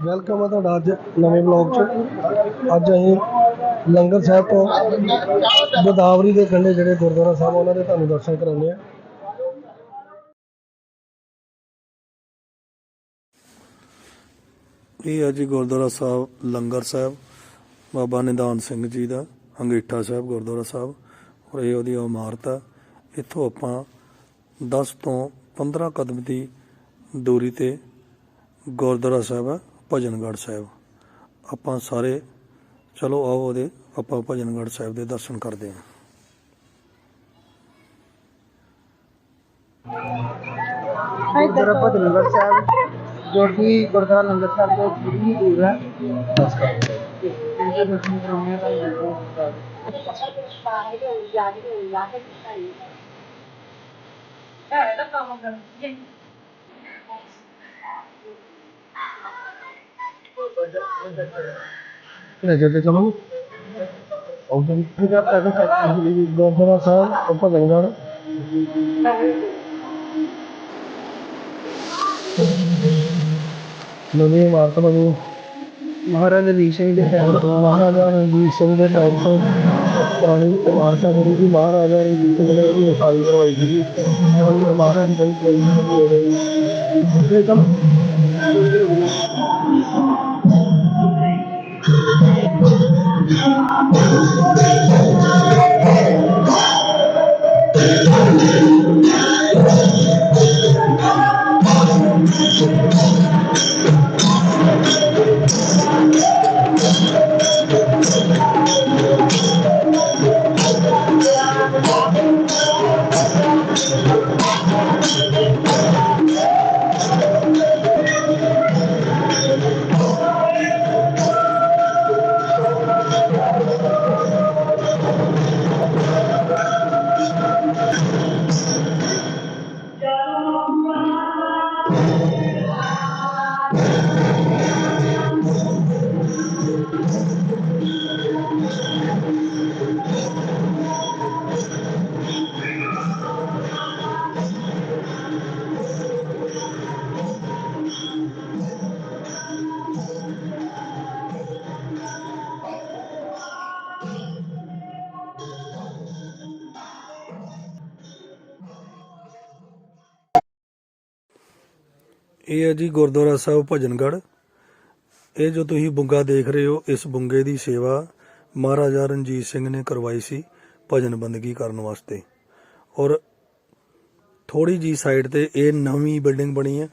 Welcome ਹੈ ਤੁਹਾਡਾ ਅੱਜ ਨਵੇਂ ਬਲੌਗ 'ਚ। ਅੱਜ ਅਸੀਂ ਲੰਗਰ ਸਾਹਿਬ ਤੋਂ ਗੋਦਾਵਰੀ ਦੇ ਕੰਢੇ ਜਿਹੜੇ ਗੁਰਦੁਆਰਾ ਸਾਹਿਬ ਉਹਨਾਂ ਦੇ ਤੁਹਾਨੂੰ ਦਰਸ਼ਨ ਕਰਾਉਂਦੇ ਆ ਇਹ ਹੈ ਜੀ ਗੁਰਦੁਆਰਾ ਸਾਹਿਬ, ਲੰਗਰ ਸਾਹਿਬ, ਬਾਬਾ ਨਿਦਾਨ ਸਿੰਘ ਜੀ ਦਾ ਅੰਗੀਠਾ ਸਾਹਿਬ ਗੁਰਦੁਆਰਾ ਸਾਹਿਬ, ਔਰ ਇਹ ਉਹਦੀ ਇਮਾਰਤ ਆ। ਇੱਥੋਂ ਆਪਾਂ 10 ਤੋਂ 15 ਕਦਮ ਦੀ ਦੂਰੀ ਤੇ ਗੁਰਦੁਆਰਾ ਸਾਹਿਬ ਹੈ ਭਜਨਗੜ੍ਹ ਸਾਹਿਬ। ਆਪਾਂ ਸਾਰੇ ਚਲੋ ਆਓ ਉਹਦੇ ਆਪਾਂ ਭਜਨਗੜ੍ਹ ਸਾਹਿਬ ਦੇ ਦਰਸ਼ਨ ਕਰਦੇ ਹਾਂ। ਗੁਰਦੁਆਰਾ ਭਜਨਗੜ੍ਹ ਸਾਹਿਬ ਜੋ ਕਿ ਗੁਰਦੁਆਰਾ ਲੰਗਰ ਸਾਹਿਬ ਤੋਂ ਥੋੜੀ ਹੀ। ਦੂਰ ਨਵੀਂ ਇਮਾਰਤ ਬਣੀ। ਮਹਾਰਾਜ ਰਣਜੀਤ ਸਿੰਘ ਦੇ ਟਾਈਮ ਤੋਂ ਮਹਾਰਾਜਾ ਰਣਜੀਤ ਸਿੰਘ ਦੇ ਟਾਈਮ ਤੋਂ ਪੁਰਾਣੀ ਇਮਾਰਤ ਹੈ ਜਿਹੜੀ ਮਹਾਰਾਜਾ ਰਣਜੀਤ ਸਿੰਘ ਨੇ ਇਹਦੀ ਉਸਾਰੀ ਕਰਵਾਈ ਸੀ। ਮਹਾਰਾਜ ਦੀ ਕੋਈ ਇਹ ਤਾਂ ਇਹ ਹੈ ਜੀ ਗੁਰਦੁਆਰਾ ਸਾਹਿਬ ਭਜਨਗੜ੍ਹ। ਇਹ ਜੋ ਤੁਸੀਂ ਬੁੰਗਾ ਦੇਖ ਰਹੇ ਹੋ, ਇਸ ਬੁੰਗੇ ਦੀ ਸੇਵਾ ਮਹਾਰਾਜਾ ਰਣਜੀਤ ਸਿੰਘ ਨੇ ਕਰਵਾਈ ਸੀ ਭਜਨ ਬੰਦਗੀ ਕਰਨ ਵਾਸਤੇ। ਔਰ ਥੋੜੀ ਜੀ ਸਾਈਡ ਤੇ ਇਹ ਨਵੀਂ ਬਿਲਡਿੰਗ ਬਣੀ ਹੈ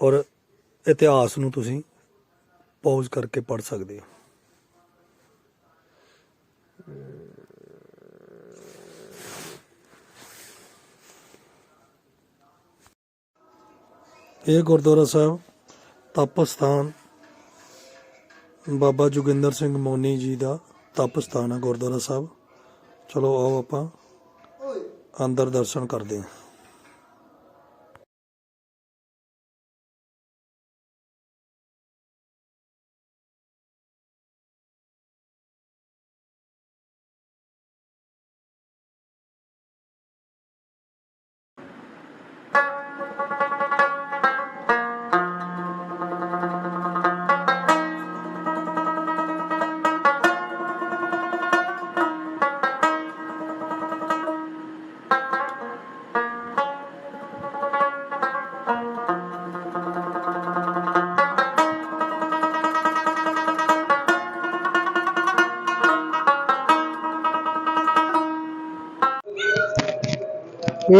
ਔਰ ਇਤਿਹਾਸ ਨੂੰ ਤੁਸੀਂ ਪੌਜ਼ ਕਰਕੇ ਪੜ ਸਕਦੇ ਹੋ। ਇਹ ਗੁਰਦੁਆਰਾ ਸਾਹਿਬ ਤਪ ਸਥਾਨ ਬਾਬਾ ਜੋਗਿੰਦਰ ਸਿੰਘ ਮੋਨੀ ਜੀ ਦਾ ਤਪ ਸਥਾਨ ਹੈ ਗੁਰਦੁਆਰਾ ਸਾਹਿਬ। ਚਲੋ ਆਓ ਆਪਾਂ ਅੰਦਰ ਦਰਸ਼ਨ ਕਰਦੇ ਹਾਂ।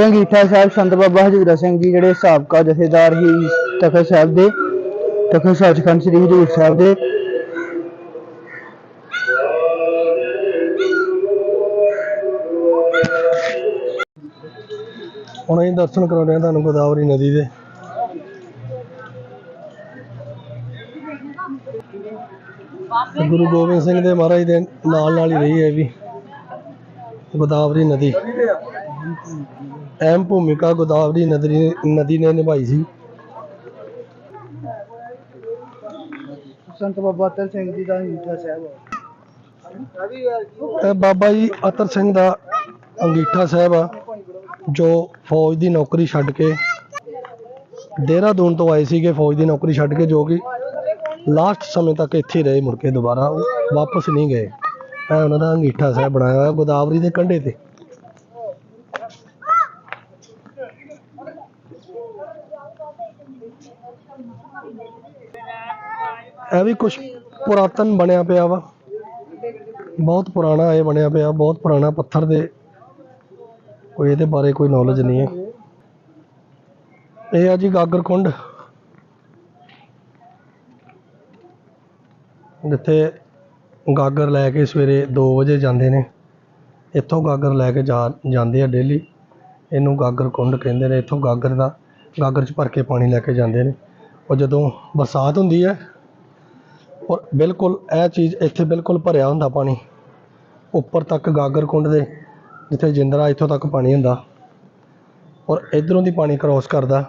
ਇਹ ਅੰਗੀਠਾ ਸਾਹਿਬ ਸੰਤ ਬਾਬਾ ਹਜੂਰਾ ਸਿੰਘ ਜੀ ਜਿਹੜੇ ਸਾਬਕਾ ਜਥੇਦਾਰ ਸੀ ਤਖਤ ਸਾਹਿਬ ਦੇ, ਤਖਤ ਸੱਚਖੰਡ ਸ੍ਰੀ ਹਜੂਰ ਸਾਹਿਬ ਦੇ। ਹੁਣ ਅਸੀਂ ਦਰਸ਼ਨ ਕਰਾਉਂਦੇ ਹਾਂ ਤੁਹਾਨੂੰ ਗੋਦਾਵਰੀ ਨਦੀ ਦੇ। ਗੁਰੂ ਗੋਬਿੰਦ ਸਿੰਘ ਦੇ ਮਹਾਰਾਜ ਦੇ ਨਾਲ ਨਾਲ ਹੀ ਰਹੀ ਹੈ ਵੀ, ਗੋਦਾਵਰੀ ਨਦੀ। ਅਹਿਮ ਭੂਮਿਕਾ ਗੋਦਾਵਰੀ ਨਦੀ ਨਦੀ ਨੇ ਨਿਭਾਈ ਸੀ। ਸੰਤ ਬਾਬਾ ਅਤਰ ਸਿੰਘ ਜੀ ਦਾ ਅੰਗੀਠਾ ਸਾਹਿਬ ਇਹ ਬਾਬਾ ਜੀ ਅਤਰ ਸਿੰਘ ਦਾ ਅੰਗੀਠਾ ਸਾਹਿਬ ਆ ਜੋ ਫੌਜ ਦੀ ਨੌਕਰੀ ਛੱਡ ਕੇ ਦੇਹਰਾਦੂਨ ਤੋਂ ਆਏ ਸੀਗੇ ਫੌਜ ਦੀ ਨੌਕਰੀ ਛੱਡ ਕੇ ਜੋ ਕਿ ਲਾਸਟ ਸਮੇਂ ਤੱਕ ਇੱਥੇ ਰਹੇ ਮੁੜ ਕੇ ਦੁਬਾਰਾ ਵਾਪਸ ਨਹੀਂ ਗਏ। ਇਹ ਉਹਨਾਂ ਦਾ ਅੰਗੀਠਾ ਸਾਹਿਬ ਬਣਾਇਆ ਹੋਇਆ ਗੋਦਾਵਰੀ ਦੇ ਕੰਢੇ ਤੇ। ਇਹ ਵੀ ਕੁਝ ਪੁਰਾਤਨ ਬਣਿਆ ਪਿਆ ਵਾ। ਬਹੁਤ ਪੁਰਾਣਾ ਇਹ ਬਣਿਆ ਪਿਆ, ਬਹੁਤ ਪੁਰਾਣਾ ਪੱਥਰ ਦੇ। ਕੋਈ ਇਹਦੇ ਬਾਰੇ ਕੋਈ ਨੌਲੇਜ ਨਹੀਂ ਹੈ। ਇਹ ਆ ਜੀ ਗਾਗਰ ਕੁੰਡ। ਜਿੱਥੇ ਗਾਗਰ ਲੈ ਕੇ ਸਵੇਰੇ 2 ਵਜੇ ਜਾਂਦੇ ਨੇ। ਇੱਥੋਂ ਗਾਗਰ ਲੈ ਕੇ ਜਾ, ਜਾਂਦੇ ਆ ਡੇਲੀ ਇਹਨੂੰ ਗਾਗਰ ਕੁੰਡ ਕਹਿੰਦੇ ਨੇ। ਇੱਥੋਂ ਗਾਗਰ ਦਾ, ਗਾਗਰ 'ਚ ਭਰ ਕੇ ਪਾਣੀ ਲੈ ਕੇ ਜਾਂਦੇ ਨੇ। ਉਹ ਜਦੋਂ ਬਰਸਾਤ ਹੁੰਦੀ ਹੈ ਔਰ ਬਿਲਕੁਲ ਇਹ ਚੀਜ਼ ਇੱਥੇ ਬਿਲਕੁਲ ਭਰਿਆ ਹੁੰਦਾ ਪਾਣੀ, ਉੱਪਰ ਤੱਕ ਗਾਗਰ ਕੁੰਡ ਦੇ, ਜਿੱਥੇ ਜਿੰਦਰਾ ਇੱਥੋਂ ਤੱਕ ਪਾਣੀ ਹੁੰਦਾ ਔਰ ਇਧਰੋਂ ਦੀ ਪਾਣੀ ਕ੍ਰੋਸ ਕਰਦਾ।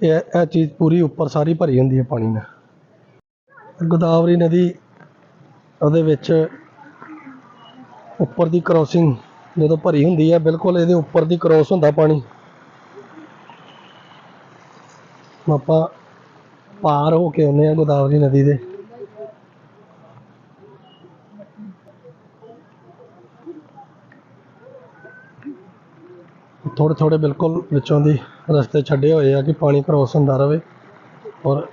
ਇਹ ਇਹ ਚੀਜ਼ ਪੂਰੀ ਉੱਪਰ ਸਾਰੀ ਭਰੀ ਹੁੰਦੀ ਹੈ ਪਾਣੀ ਨਾਲ। ਗੋਦਾਵਰੀ ਨਦੀ ਉਹਦੇ ਵਿੱਚ ਉੱਪਰ ਦੀ ਕ੍ਰੋਸਿੰਗ ਜਦੋਂ ਭਰੀ ਹੁੰਦੀ ਹੈ, ਬਿਲਕੁਲ ਇਹਦੇ ਉੱਪਰ ਦੀ ਕ੍ਰੋਸ ਹੁੰਦਾ ਪਾਣੀ। ਆਪਾਂ ਪਾਰ ਹੋ ਕੇ ਆਉਂਦੇ ਆ ਗੋਦਾਵਰੀ ਨਦੀ ਦੇ। ਥੋੜੇ ਥੋੜੇ ਬਿਲਕੁਲ ਵਿੱਚੋਂ ਦੀ ਰਸਤੇ ਛੱਡੇ ਹੋਏ ਆ ਕਿ ਪਾਣੀ ਕ੍ਰੋਸ ਹੁੰਦਾ ਰਹੇ ਔਰ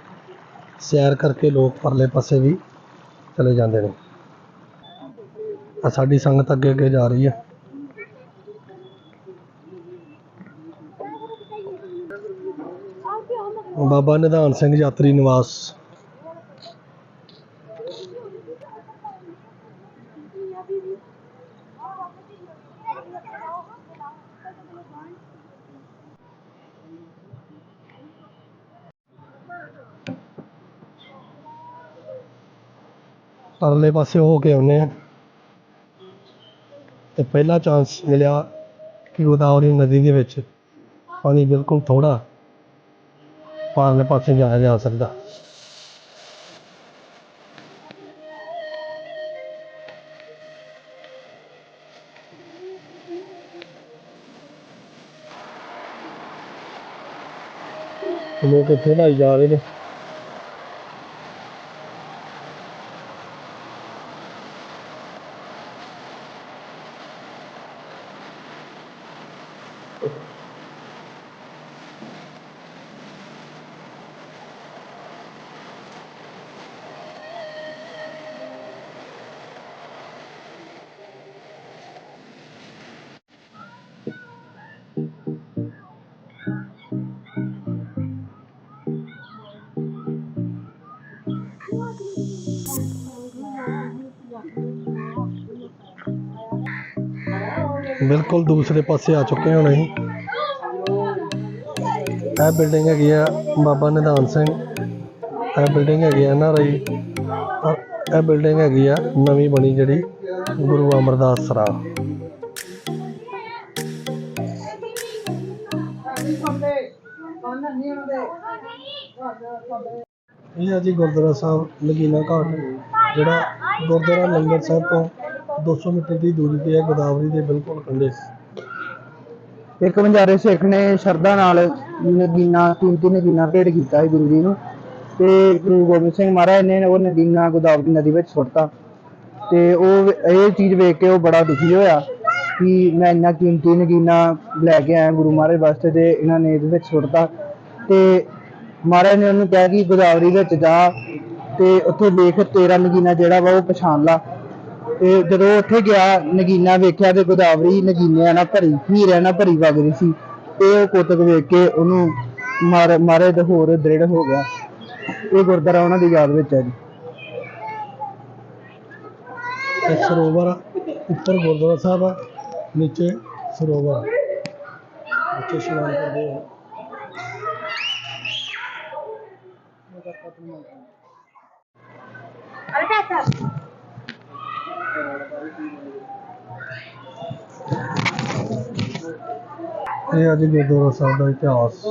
ਸੈਰ ਕਰਕੇ ਲੋਕ ਪਰਲੇ ਪਾਸੇ ਵੀ ਚਲੇ ਜਾਂਦੇ ਨੇ। ਆ ਸਾਡੀ ਸੰਗਤ ਅੱਗੇ ਅੱਗੇ ਜਾ ਰਹੀ ਹੈ। ਬਾਬਾ ਨਿਧਾਨ ਸਿੰਘ ਯਾਤਰੀ ਨਿਵਾਸ। ਪਰਲੇ ਪਾਸੇ ਹੋ ਕੇ ਆਉਨੇ ਆ ਤੇ ਪਹਿਲਾ ਚਾਂਸ ਮਿਲਿਆ ਕਿ ਗੋਦਾਵਰੀ ਨਦੀ ਦੇ ਵਿੱਚ। ਪਾਣੀ ਬਿਲਕੁਲ ਥੋੜਾ ਪਾਰਲੇ ਪਾਸੇ ਜਾਇਆ ਜਾ ਸਕਦਾ। ਲੋਕ ਇੱਥੇ ਨਹਾਈ ਜਾ ਰਹੇ ਨੇ। ਬਿਲਕੁਲ ਦੂਸਰੇ ਪਾਸੇ ਆ ਚੁੱਕੇ ਹਾਂ ਹੁਣ ਅਸੀਂ। ਇਹ ਬਿਲਡਿੰਗ ਹੈਗੀ ਆ ਬਾਬਾ ਨਿਧਾਨ ਸਿੰਘ। ਇਹ ਬਿਲਡਿੰਗ ਹੈਗੀ ਆ ਨਾ ਰਹੀ ਇਹ ਬਿਲਡਿੰਗ ਹੈਗੀ ਆ ਨਵੀਂ ਬਣੀ ਜਿਹੜੀ ਗੁਰੂ ਅਮਰਦਾਸ ਸਰਾ ਇਹ ਆ ਜੀ ਗੁਰਦੁਆਰਾ ਸਾਹਿਬ ਲਗੀਨਾ ਘਾਟ, ਜਿਹੜਾ ਗੁਰਦੁਆਰਾ ਲੰਗਰ ਸਾਹਿਬ ਤੋਂ 200 ਮੀਟਰ ਦੀ ਦੂਰੀ ਤੇ ਹੈ, ਗੋਦਾਵਰੀ ਦੇ ਬਿਲਕੁਲ ਕੰਢੇ ਇੱਕ ਬੰਜਾਰੇ ਸਿੱਖ ਨੇ ਸ਼ਰਧਾ ਨਾਲ ਨਗੀਨਾ ਕੀਮਤੀ ਨਗੀਨਾ ਭੇਟ ਕੀਤਾ ਸੀ ਗੁਰੂ ਜੀ ਨੂੰ ਤੇ ਗੁਰੂ ਗੋਬਿੰਦ ਸਿੰਘ ਮਹਾਰਾਜ ਨੇ ਉਹ ਨਗੀਨਾ ਗੋਦਾਵਰੀ ਨਦੀ ਵਿੱਚ ਸੁੱਟਤਾ। ਤੇ ਉਹ ਇਹ ਚੀਜ਼ ਵੇਖ ਕੇ ਉਹ ਬੜਾ ਦੁਖੀ ਹੋਇਆ ਕਿ ਮੈਂ ਇੰਨਾ ਕੀਮਤੀ ਨਗੀਨਾ ਲੈ ਕੇ ਆਇਆ ਗੁਰੂ ਮਹਾਰਾਜ ਵਾਸਤੇ ਤੇ ਇਹਨਾਂ ਨੇ ਇਹਦੇ ਵਿੱਚ ਸੁੱਟਤਾ। ਤੇ ਮਹਾਰਾਜ ਨੇ ਉਹਨੂੰ ਕਿਹਾ ਕਿ ਗੋਦਾਵਰੀ ਵਿੱਚ ਜਾ ਤੇ ਉੱਥੇ ਦੇਖ ਤੇਰਾ ਨਗੀਨਾ ਜਿਹੜਾ ਵਾ ਉਹ ਪਛਾਣ ਲਾ। ਤੇ ਜਦੋਂ ਉੱਥੇ ਗਿਆ, ਨਗੀਨਾ ਵੇਖਿਆ ਤੇ ਗੋਦਾਵਰੀ ਨਗੀਨਿਆਂ ਨਾਲ ਭਰੀ, ਹੀਰਿਆਂ ਨਾਲ ਭਰੀ ਵਗ ਰਹੀ ਸੀ। ਤੇ ਉਹ ਕੋਤਕ ਵੇਖ ਕੇ ਉਹਨੂੰ ਮਾਰ, ਮਾਰੇ ਤੇ ਹੋਰ ਦ੍ਰਿੜ ਹੋ ਗਿਆ। ਇਹ ਗੁਰਦੁਆਰਾ ਉਹਨਾਂ ਦੀ ਯਾਦ ਵਿੱਚ ਹੈ ਜੀ। ਇਹ ਸਰੋਵਰ ਆ, ਉੱਪਰ ਗੁਰਦੁਆਰਾ ਸਾਹਿਬ ਆ, ਨੀਚੇ ਸਰੋਵਰ ਆ। ਇਸ਼ਨਾਨ ਕਰਦੇ ਆ। ਇਹ ਅੱਜ ਗੁਰਦੁਆਰਾ ਸਾਹਿਬ ਦਾ ਇਤਿਹਾਸ।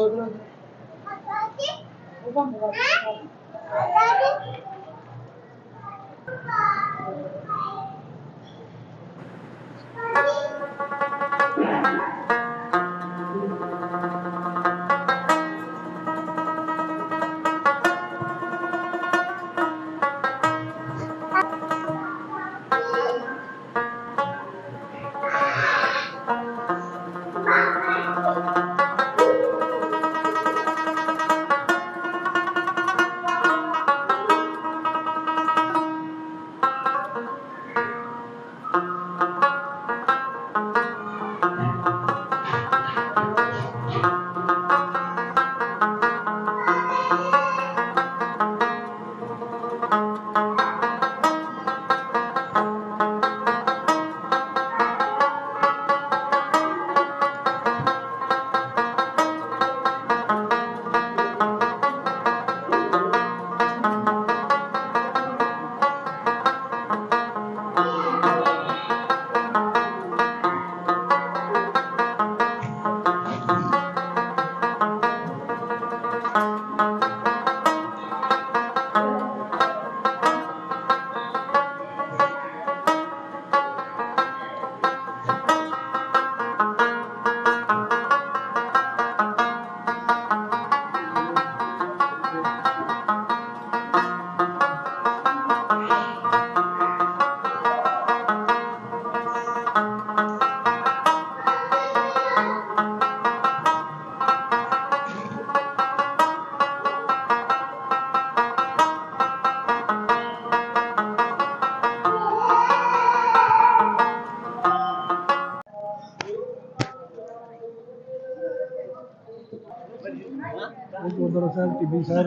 ਟਿੱਬੀ ਸਾਹਿਬ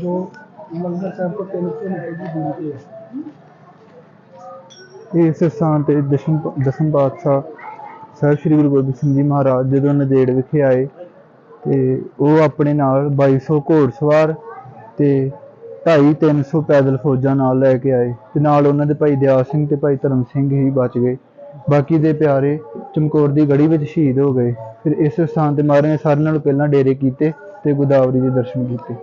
ਜੋ ਲੰਗਰ ਸਾਹਿਬ ਤੋਂ 300 ਮੀਟਰ ਦੀ ਦੂਰੀ ਤੇ ਹੈ। ਇਸ ਸਥਾਨ ਤੇ ਦਸ਼ਮ ਦਸਮ ਪਾਤਸ਼ਾਹ ਸਾਹਿਬ ਸ੍ਰੀ ਗੁਰੂ ਗੋਬਿੰਦ ਸਿੰਘ ਜੀ ਮਹਾਰਾਜ ਜਦੋਂ ਨੰਦੇੜ ਵਿਖੇ ਆਏ ਤੇ ਉਹ ਆਪਣੇ ਨਾਲ 2200 ਘੋੜਸਵਾਰ ਤੇ 250 ਪੈਦਲ ਫੌਜਾਂ ਨਾਲ ਲੈ ਕੇ ਆਏ ਤੇ ਨਾਲ ਉਹਨਾਂ ਦੇ ਭਾਈ ਦਿਆਲ ਸਿੰਘ ਤੇ ਭਾਈ ਧਰਮ ਸਿੰਘ ਹੀ ਬਚ ਗਏ। ਬਾਕੀ ਦੇ ਪਿਆਰੇ ਚਮਕੌਰ ਦੀ ਗੜੀ ਵਿੱਚ ਸ਼ਹੀਦ ਹੋ ਗਏ। ਫਿਰ ਇਸ ਸਥਾਨ ਤੇ ਮਹਾਰਾਜ ਨੇ ਸਾਰਿਆਂ ਨਾਲੋਂ ਪਹਿਲਾਂ ਡੇਰੇ ਕੀਤੇ। ਤੇ ਗੋਦਾਵਰੀ ਦੇ ਦਰਸ਼ਨ ਕੀਤੇ।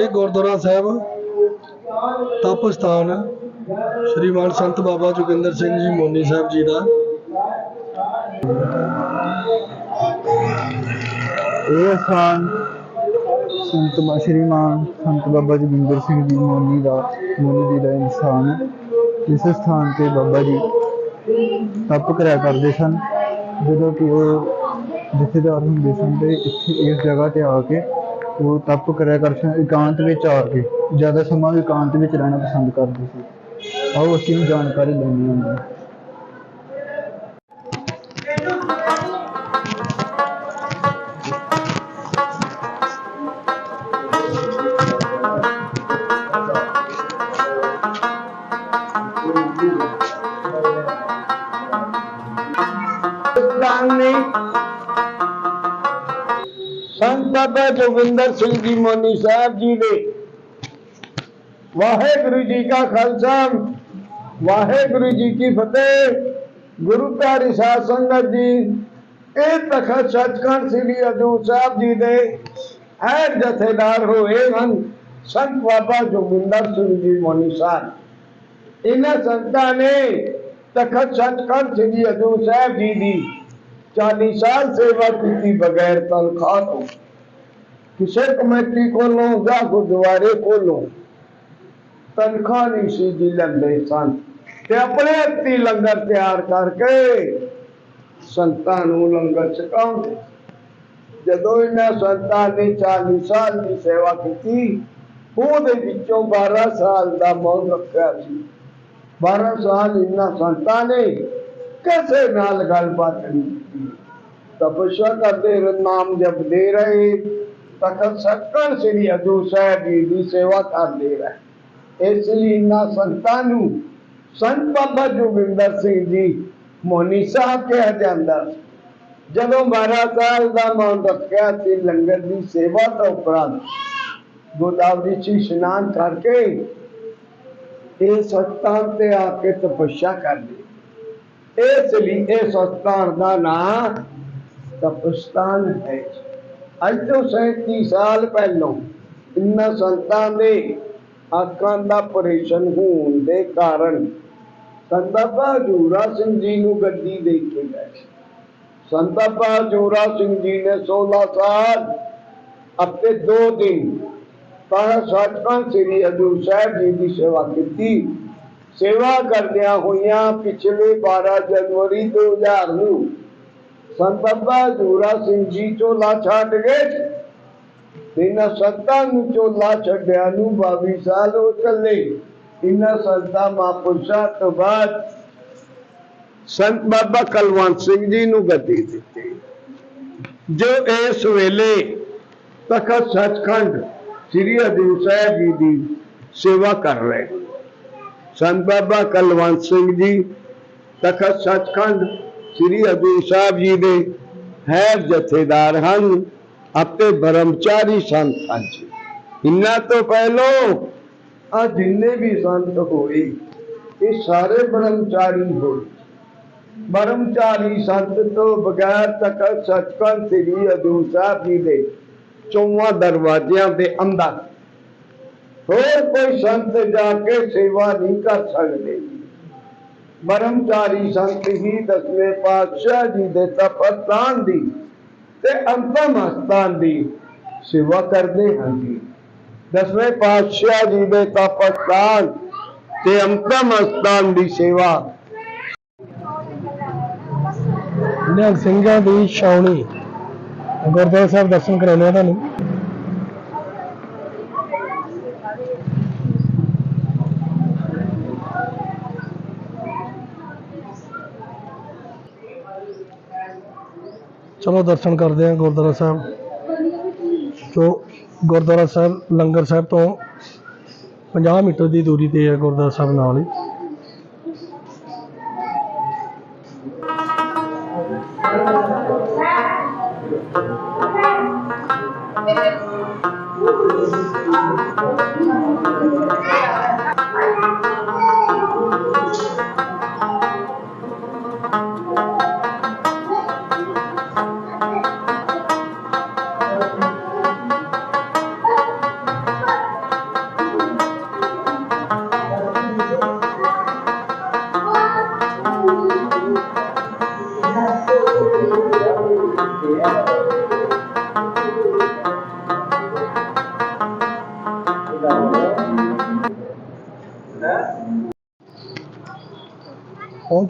ਇਹ ਗੁਰਦੁਆਰਾ ਸਾਹਿਬ ਤਪ ਸਥਾਨ ਸ਼੍ਰੀਮਾਨ ਸੰਤ ਬਾਬਾ ਜੋਗਿੰਦਰ ਸਿੰਘ ਜੀ, ਮੋਨੀ ਸਾਹਿਬ ਜੀ ਦਾ। ਇਹ ਸਥਾਨ ਸੰਤ ਬਾ- ਸ਼੍ਰੀਮਾਨ ਸੰਤ ਬਾਬਾ ਜੋਗਿੰਦਰ ਸਿੰਘ ਜੀ, ਮੋਨੀ ਦਾ, ਮੋਨੀ ਜੀ ਦਾ ਇਨਸਾਨ ਹੈ। ਇਸ ਸਥਾਨ ਤੇ ਬਾਬਾ ਜੀ ਤਪ ਕਰਿਆ ਕਰਦੇ ਸਨ। ਜਦੋਂ ਕਿ ਉਹ ਜਥੇਦਾਰ ਹੁੰਦੇ ਸਨ ਤੇ ਇੱਥੇ ਇਸ ਜਗ੍ਹਾ ਤੇ ਆ ਕੇ ਉਹ ਤਪ ਕਰਿਆ ਕਰਦੇ ਇਕਾਂਤ ਵਿੱਚ ਆ ਕੇ, ਜ਼ਿਆਦਾ ਸਮਾਂ ਵੀ ਇਕਾਂਤ ਵਿੱਚ ਰਹਿਣਾ ਪਸੰਦ ਕਰਦੇ ਸੀ। ਆਓ ਅਸੀਂ ਵੀ ਜਾਣਕਾਰੀ ਲੈਣੀ ਹੈ। ਸੰਤ ਬਾਬਾ ਜੋਗਿੰਦਰ ਸਿੰਘ ਜੀ ਮੋਨੀ ਸਾਹਿਬ ਜੀ ਦੇ ਵਾਹਿਗੁਰੂ ਜੀ ਕਾ ਖਾਲਸਾ ਵਾਹਿਗੁਰੂ ਜੀ ਕੀ ਫਤਿਹ ਗੁਰੂ ਪਿਆਰੀ ਸਾਧ ਸੰਗਤ ਜੀ ਇਹ ਤਖਤ ਸੱਚਖੰਡ ਸ੍ਰੀ ਹਜ਼ੂਰ ਸਾਹਿਬ ਜੀ ਦੇ ਐ ਜਥੇਦਾਰ ਹੋਏ ਹਨ ਸੰਤ ਬਾਬਾ ਜੋਗਿੰਦਰ ਸਿੰਘ ਜੀ ਮੋਨੀ ਸਾਹਿਬ ਇਹਨਾਂ ਸੰਤਾਂ ਨੇ ਤਖਤ ਸੱਚਖੰਡ ਸ੍ਰੀ ਹਜ਼ੂਰ ਸਾਹਿਬ ਜੀ ਦੀ 40 ਸਾਲ ਸੇਵਾ ਕੀਤੀ ਬਗੈਰ ਤਨਖਾਹ ਤੋਂ। ਕਿਸੇ ਕਮੇਟੀ ਕੋਲੋਂ ਜਾਂ ਗੁਰਦੁਆਰੇ ਕੋਲੋਂ ਤਨਖਾਹ ਨਹੀਂ ਸੀ ਦੀ ਲੈਂਦੇ ਸਨ ਤੇ ਆਪਣੇ ਹੱਥੀਂ ਲੰਗਰ ਤਿਆਰ ਕਰਕੇ ਸੰਤਾਂ ਨੂੰ ਲੰਗਰ ਛਕਾਉਂਦੇ ਜਦੋਂ ਇਹਨਾਂ ਸੰਤਾਂ ਨੇ 40 ਸਾਲ ਦੀ ਸੇਵਾ ਕੀਤੀ ਉਹਦੇ ਵਿੱਚੋਂ 12 ਸਾਲ ਦਾ ਮੌਨ ਰੱਖਿਆ ਸੀ 12 ਸਾਲ ਇਹਨਾਂ ਸੰਤਾਂ ਨੇ ਕਿਸੇ ਨਾਲ ਗੱਲਬਾਤ ਨਹੀਂ ਕੀਤੀ ਤਪੱਸਿਆ ਕਰਦੇ ਰਹੇ, ਨਾਮ ਜਪਦੇ ਰਹੇ ਤਖਤ ਸੱਕਣ ਸ੍ਰੀ ਹਜ਼ੂਰ ਸਾਹਿਬ ਜੀ ਦੀ ਸੇਵਾ ਕਰਦੇ ਰਹੇ। ਇਸ ਲਈ ਇਹਨਾਂ ਸੰਤਾਂ ਨੂੰ ਸੰਤ ਬਾਬਾ ਜੋਗਿੰਦਰ ਸਿੰਘ ਜੀ ਮੋਨੀ ਸਾਹਿਬ ਕਿਹਾ ਜਾਂਦਾ ਜਦੋਂ 12 ਸਾਲ ਦਾ ਮੌਨ ਰੱਖਿਆ ਸੀ ਲੰਗਰ ਦੀ ਸੇਵਾ ਤੋਂ ਉਪਰੰਤ ਗੋਦਾਵਰੀ 'ਚ ਇਸ਼ਨਾਨ ਕਰਕੇ ਇਹ ਸਤਿਸਥਾਨ ਤੇ ਆ ਕੇ ਤਪੱਸਿਆ ਕਰਦੇ। ਇਸ ਲਈ ਇਹ ਸਤਿਸਥਾਨ ਦਾ ਨਾਮ ਤਪਸਥਾਨ ਹੈ ਅੱਜ ਤੋਂ 37 ਸਾਲ ਪਹਿਲਾਂ ਇਨ੍ਹਾਂ ਸੰਤਾਂ ਦੇ ਅੱਖਾਂ ਦਾ ਆਪਰੇਸ਼ਨ ਹੋਣ ਦੇ ਕਾਰਨ ਸੰਤ ਬਾਬਾ ਸਿੰਘ ਜੀ ਨੂੰ ਗੱਦੀ ਦੇ ਕੇ ਗਏ। ਸੰਤ ਬਾਬਾ ਸਿੰਘ ਜੀ ਨੇ 16 ਸਾਲ ਅਤੇ 2 ਦਿਨ ਤਾਂ ਸੱਚਖੰਡ ਸ੍ਰੀ ਹਜ਼ੂਰ ਸਾਹਿਬ ਜੀ ਦੀ ਸੇਵਾ ਕੀਤੀ। ਸੇਵਾ ਕਰਦਿਆਂ ਹੋਈਆਂ ਪਿਛਲੇ 12 ਜਨਵਰੀ 2000 ਨੂੰ ਸੰਤ ਬਾਬਾ ਜੂਰਾ ਸਿੰਘ ਜੀ ਚੋਲਾ ਛੱਡ ਗਏ ਇਹਨਾਂ ਸੰਤਾਂ ਨੂੰ ਚੋਲਾ ਛੱਡਿਆ ਨੂੰ 22 ਸਾਲ ਹੋ ਚੱਲੇ। ਇਹਨਾਂ ਸੰਤਾਂ ਮਹਾਂਪੁਰਸ਼ਾਂ ਤੋਂ ਬਾਅਦ ਸੰਤ ਬਾਬਾ ਕਲਵੰਤ ਸਿੰਘ ਜੀ ਨੂੰ ਗੱਦੀ ਦਿੱਤੀ। ਜੋ ਇਸ ਵੇਲੇ ਤਖਤ ਸੱਚਖੰਡ ਸ੍ਰੀ ਹਜ਼ੂਰ ਸਾਹਿਬ ਜੀ ਦੀ ਸੇਵਾ ਕਰ ਰਹੇ। ਸੰਤ ਬਾਬਾ ਕਲਵੰਤ ਸਿੰਘ ਜੀ ਤਖਤ ਸੱਚਖੰਡ ਸ੍ਰੀ ਹਜ਼ੂਰ ਸਾਹਿਬ ਜੀ ਦੇ ਹੈ ਜਥੇਦਾਰ ਹਨ ਅਤੇ ਬ੍ਰਹਮਚਾਰੀ ਸੰਤ ਹਨ ਇਨ੍ਹਾਂ ਤੋਂ ਪਹਿਲੋਂ ਆ ਜਿੰਨੇ ਵੀ ਸੰਤ ਹੋਏ, ਇਹ ਸਾਰੇ ਬ੍ਰਹਮਚਾਰੀ ਹੋਏ। ਬ੍ਰਹਮਚਾਰੀ ਸੰਤ ਤੋਂ ਬਗੈਰ ਤੱਕ ਸੱਚਖੰਡ ਸ੍ਰੀ ਹਜ਼ੂਰ ਸਾਹਿਬ ਜੀ ਦੇ ਚੌਵਾਂ ਦਰਵਾਜ਼ਿਆਂ ਦੇ ਅੰਦਰ ਹੋਰ ਕੋਈ ਸੰਤ ਜਾ ਕੇ ਸੇਵਾ ਨਹੀਂ ਕਰ ਸਕਦੇ। ਬ੍ਰਹਮਚਾਰੀ ਸੰਤ ਹੀ ਦਸਵੇਂ ਪਾਤਸ਼ਾਹ ਜੀ ਦੇ ਤਪਸਥਾਨ ਦੀ ਤੇ ਅੰਤਮ ਸਥਾਨ ਦੀ ਸੇਵਾ ਕਰਦੇ ਹਾਂ ਜੀ। ਦਸਵੇਂ ਪਾਤਸ਼ਾਹ ਜੀ ਦੇ ਤਪਸਥਾਨ ਤੇ ਅੰਤਮ ਸਥਾਨ ਦੀ ਸੇਵਾ। ਨਿਹੰਗ ਸਿੰਘਾਂ ਦੀ ਛਾਉਣੀ। ਗੁਰਦੁਆਰਾ ਸਾਹਿਬ ਦਰਸ਼ਨ ਕਰਾਉਂਦੇ ਆ ਤੁਹਾਨੂੰ। ਚਲੋ ਦਰਸ਼ਨ ਕਰਦੇ ਹਾਂ ਗੁਰਦੁਆਰਾ ਸਾਹਿਬ। ਜੋ ਗੁਰਦੁਆਰਾ ਸਾਹਿਬ ਲੰਗਰ ਸਾਹਿਬ ਤੋਂ 50 ਮੀਟਰ ਦੀ ਦੂਰੀ ਤੇ ਹੈ ਗੁਰਦੁਆਰਾ ਸਾਹਿਬ ਨਾਲ ਹੀ।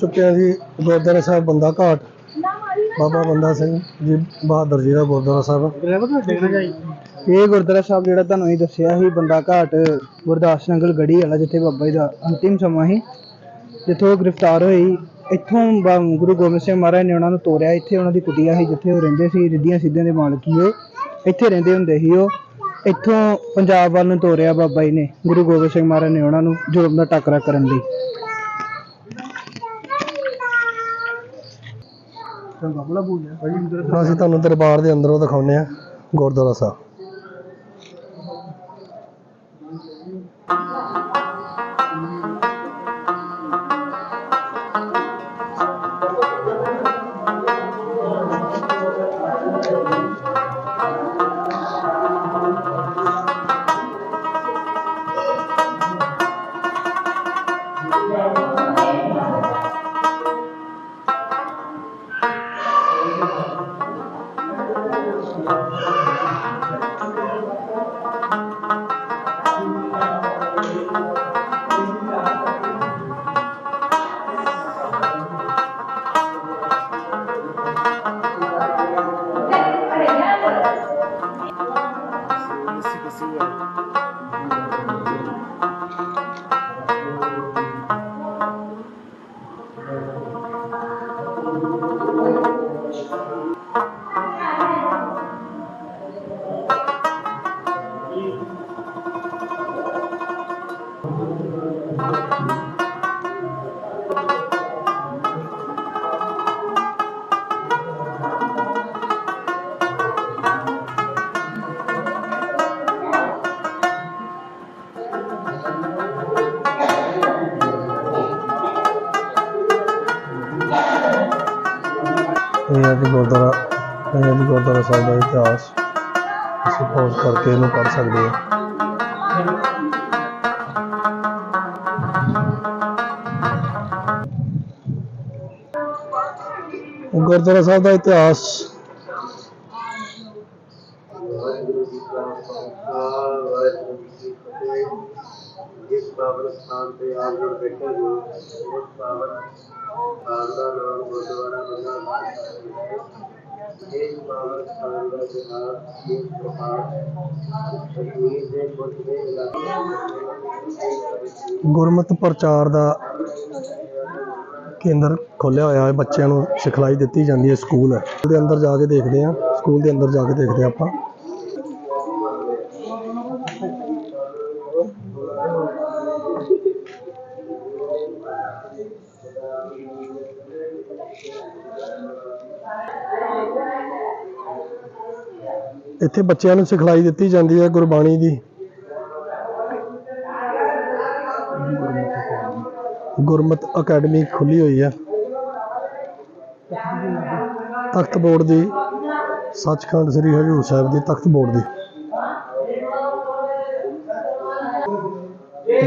ਚੁੱਕੇ ਹਾਂ ਜੀ, ਗੁਰਦੁਆਰਾ ਸਾਹਿਬ ਬੰਦਾ ਘਾਟ, ਬਾਬਾ ਬੰਦਾ ਸਿੰਘ ਜੀ, ਬਹਾਦਰ ਜੀ ਦਾ ਗੁਰਦੁਆਰਾ ਸਾਹਿਬ। ਇਹ ਗੁਰਦੁਆਰਾ ਸਾਹਿਬ ਜਿਹੜਾ ਤੁਹਾਨੂੰ ਇਹ ਦੱਸਿਆ ਸੀ, ਬੰਦਾ ਘਾਟ, ਗੁਰਦਾਸ ਨਗਰ ਗੜੀ ਵਾਲਾ, ਜਿੱਥੇ ਬਾਬਾ ਜੀ ਦਾ ਅੰਤਿਮ ਸਮਾਂ ਸੀ, ਜਿੱਥੋਂ ਉਹ ਗ੍ਰਿਫਤਾਰ ਹੋਈ, ਇੱਥੋਂ ਬਾ- ਗੁਰੂ ਗੋਬਿੰਦ ਸਿੰਘ ਮਹਾਰਾਜ ਨੇ ਉਹਨਾਂ ਨੂੰ ਤੋਰਿਆ, ਇੱਥੇ ਉਹਨਾਂ ਦੀ ਕੁਟੀਆ ਸੀ, ਜਿੱਥੇ ਉਹ ਰਹਿੰਦੇ ਸੀ, ਰਿੱਧੀਆਂ ਸਿੱਧੀਆਂ ਦੇ ਮਾਲਕ ਹੀ ਉਹ, ਇੱਥੇ ਰਹਿੰਦੇ ਹੁੰਦੇ ਸੀ ਉਹ, ਇੱਥੋਂ ਪੰਜਾਬ ਵੱਲ ਨੂੰ ਤੋਰਿਆ ਬਾਬਾ ਜੀ ਨੇ, ਗੁਰੂ ਗੋਬਿੰਦ ਸਿੰਘ ਮਹਾਰਾਜ ਨੇ ਉਹਨਾਂ ਨੂੰ ਜ਼ੁਲਮ ਦਾ ਟਾਕਰਾ ਕਰਨ ਲਈ। ਅਸੀਂ ਤੁਹਾਨੂੰ ਦਰਬਾਰ ਦੇ ਅੰਦਰੋਂ ਦਿਖਾਉਂਦੇ ਆ ਗੁਰਦੁਆਰਾ ਸਾਹਿਬ। ਪੌਜ਼ ਕਰਕੇ ਇਹਨੂੰ ਪੜ੍ਹ ਸਕਦੇ ਹਾਂ ਗੁਰਦੁਆਰਾ ਸਾਹਿਬ ਦਾ ਇਤਿਹਾਸ। ਵਾਹਿਗੁਰੂ ਜੀ ਜਿਸ ਪਾਵਨ ਸਥਾਨ ਤੇ ਆਪ ਜੀ ਬੈਠੇ ਹੋ ਉਸ ਪਾਵਨ ਸਥਾਨ ਦਾ ਨਾਮ ਗੁਰਦੁਆਰਾ ਬੰਦਾ ਇਸ ਪਾਵਨ ਸਥਾਨ ਦਾ ਇਤਿਹਾਸ ਇਸ ਪ੍ਰਕਾਰ ਕਸ਼ਮੀਰ ਦੇ ਕੁਝ ਦੇ ਇਲਾਕੇ ਗੁਰਮਤਿ ਪ੍ਰਚਾਰ ਦਾ ਕੇਂਦਰ ਖੋਲਿਆ ਹੋਇਆ ਹੈ। ਬੱਚਿਆਂ ਨੂੰ ਸਿਖਲਾਈ ਦਿੱਤੀ ਜਾਂਦੀ ਹੈ। ਸਕੂਲ ਹੈ। ਉਹਦੇ ਅੰਦਰ ਜਾ ਕੇ ਦੇਖਦੇ ਹਾਂ। ਸਕੂਲ ਦੇ ਅੰਦਰ ਜਾ ਕੇ ਦੇਖਦੇ ਹਾਂ ਆਪਾਂ। ਇੱਥੇ ਬੱਚਿਆਂ ਨੂੰ ਸਿਖਲਾਈ ਦਿੱਤੀ ਜਾਂਦੀ ਹੈ ਗੁਰਬਾਣੀ ਦੀ। ਗੁਰਮਤ ਅਕੈਡਮੀ ਖੁੱਲੀ ਹੋਈ ਹੈ। ਤਖਤ ਬੋਰਡ ਦੀ ਸੱਚਖੰਡ ਸ੍ਰੀ ਹਜੂਰ ਸਾਹਿਬ ਦੀ ਤਖਤ ਬੋਰਡ ਦੀ।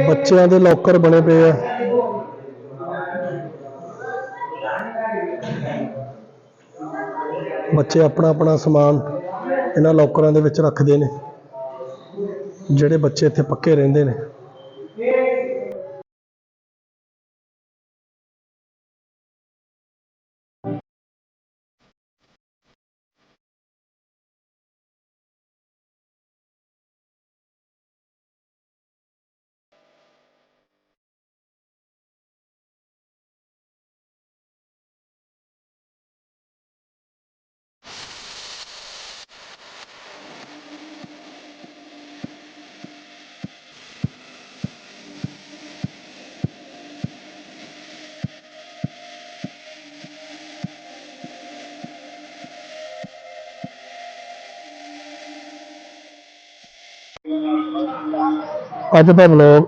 ਬੱਚਿਆਂ ਦੇ ਲੋਕਰ ਬਣੇ ਪਏ ਆ। ਬੱਚੇ ਆਪਣਾ ਆਪਣਾ ਸਮਾਨ ਇਹਨਾਂ ਲੋਕਰਾਂ ਦੇ ਵਿੱਚ ਰੱਖਦੇ ਨੇ ਜਿਹੜੇ ਬੱਚੇ ਇੱਥੇ ਪੱਕੇ ਰਹਿੰਦੇ ਨੇ। ਅੱਜ ਦਾ ਵਲੌਗ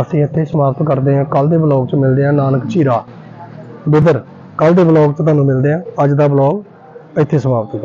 ਅਸੀਂ ਇੱਥੇ ਸਮਾਪਤ ਕਰਦੇ ਹਾਂ। ਕੱਲ ਦੇ ਵਲੌਗ 'ਚ ਮਿਲਦੇ ਹਾਂ ਨਾਨਕ ਝੀਰਾ ਬਿਦਰ ਕੱਲ ਦੇ ਵਲੌਗ 'ਚ ਤੁਹਾਨੂੰ ਮਿਲਦੇ ਹਾਂ। ਅੱਜ ਦਾ ਵਲੌਗ ਇੱਥੇ ਸਮਾਪਤ